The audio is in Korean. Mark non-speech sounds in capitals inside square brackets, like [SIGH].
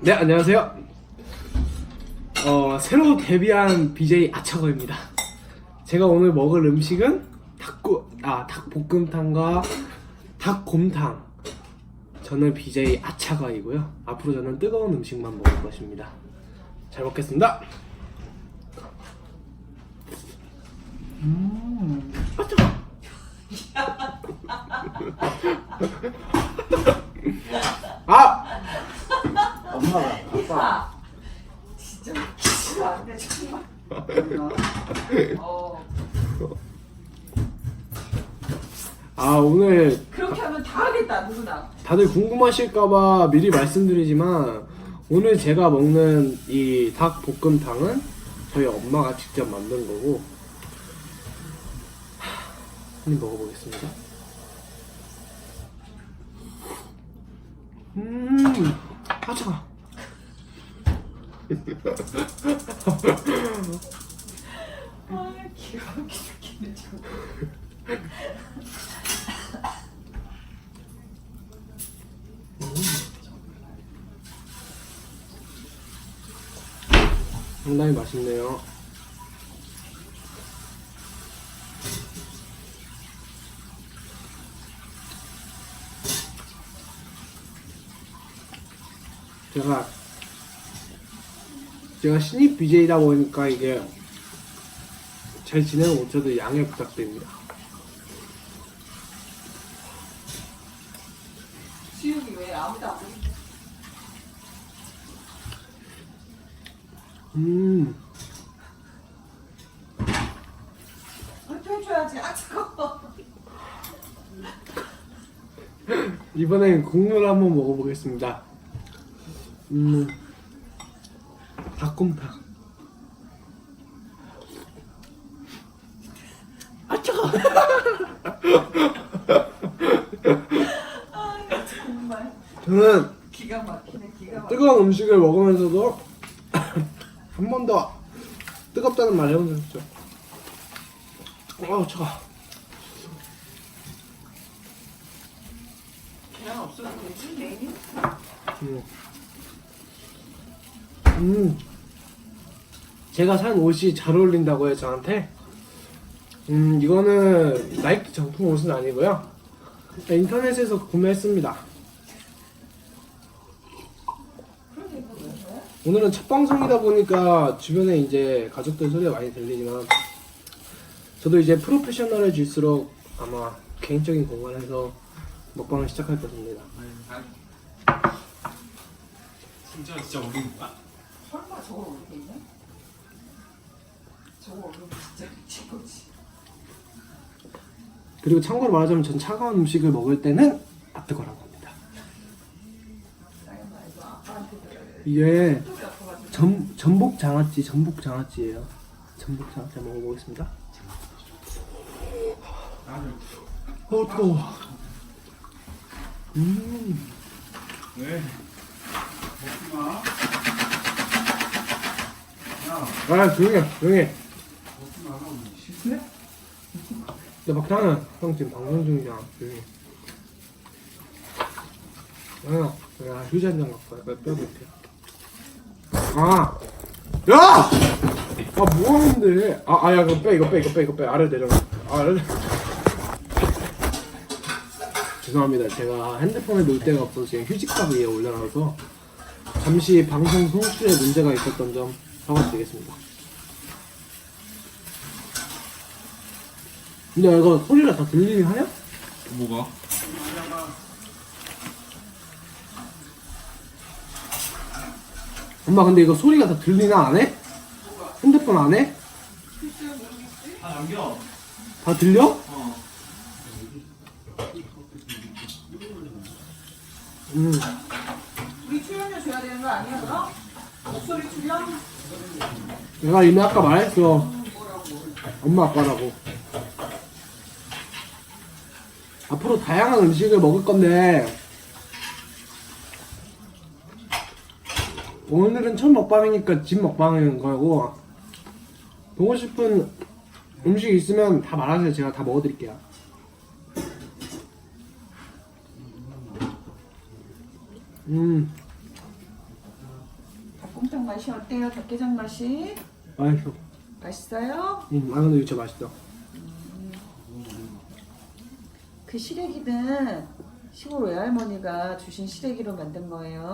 네, 안녕하세요. 어, 새로 데뷔한 BJ 아차거입니다. 제가 오늘 먹을 음식은 닭고, 아, 닭볶음탕과 닭곰탕. 저는 BJ 아차거이고요. 앞으로 저는 뜨거운 음식만 먹을 것입니다. 잘 먹겠습니다. 음, [LAUGHS] 아, 뜨거 아! 엄마가, 아빠. 진짜 진짜 안돼 정말. 어 아, 오늘 그렇게 하면 다 하겠다 누구나. 다들 궁금하실까봐 미리 말씀드리지만 오늘 제가 먹는 이 닭볶음탕은 저희 엄마가 직접 만든 거고 하, 한입 먹어보겠습니다. 음, 하자. 아 기가 막히게 지금. 상당히 맛있네요. 제가 제가 신입 BJ다 보니까 이게 잘 진행을 못해도 양해 부탁드립니다. 수육이 왜 아무도 안 보니? 음, 해줘야지. 아 차가워. 이번엔 국물 한번 먹어보겠습니다. 음, 닭곰탕. 아 차가. [LAUGHS] 아 정말 저는 기가 막히네 기가 막히네. 뜨거운 음식을 먹으면서도 [LAUGHS] 한 번 더 뜨겁다는 말 해본 적 있죠. 아우 차가. 계란 없어도 되지 메뉴? 음. 음. 제가 산 옷이 잘 어울린다고 해요 저한테. 음 이거는 나이키 정품 옷은 아니고요. 인터넷에서 구매했습니다. 오늘은 첫 방송이다 보니까 주변에 이제 가족들 소리가 많이 들리지만 저도 이제 프로페셔널해질수록 아마 개인적인 공간에서 먹방을 시작할 것입니다. 진짜 진짜 거야? 설마 저걸 올리겠냐? 저거 올리면 진짜 미친 거지. 그리고 참고로 말하자면 전 차가운 음식을 먹을 때는 아 뜨거라고 합니다. 나는 말도 아빠한테 들어요. 이게 아파가지고. 전, 전복 장아찌, 전복 장아찌예요. 전복 장아찌 먹어보겠습니다. 나는 어, 뜨거워. 음, 왜? 먹지 마. 야, 아, 조용히 해, 조용히 해. 먹지 말라고. 실수해? 야, 박찬은, 형 지금 방송 중이잖아. 조용히 해. 아, 야, 휴지 한장 갖고 와. 올게. 아! 야! 아, 뭐 하는데? 아, 아, 야, 이거 빼, 이거 빼, 이거 빼, 이거 빼. 아래 내려. 아, 아래. 죄송합니다. 제가 핸드폰에 놓을 데가 없어서 지금 휴지값 위에 올려놔서 잠시 방송 송출에 문제가 있었던 점 사과드리겠습니다. 근데 이거 소리가 다 들리긴 하냐? 뭐가? 엄마 근데 이거 소리가 다 들리나 안 해? 핸드폰 안 해? 다 남겨. 다 들려? 어. 음. 우리 출연료 줘야 되는 거 아니야 그럼? 목소리 출연? 내가 이미 아까 말했어. 엄마 아빠라고. 앞으로 다양한 음식을 먹을 건데 오늘은 첫 먹방이니까 집 먹방인 거고 보고 싶은 음식 있으면 다 말하세요. 제가 다 먹어드릴게요. 음. 닭게장 맛이 어때요? 닭게장 맛이 맛있어. 맛있어요? 음, 아 근데 진짜 맛있다. 그 시래기는 시골 외할머니가 주신 시래기로 만든 거예요.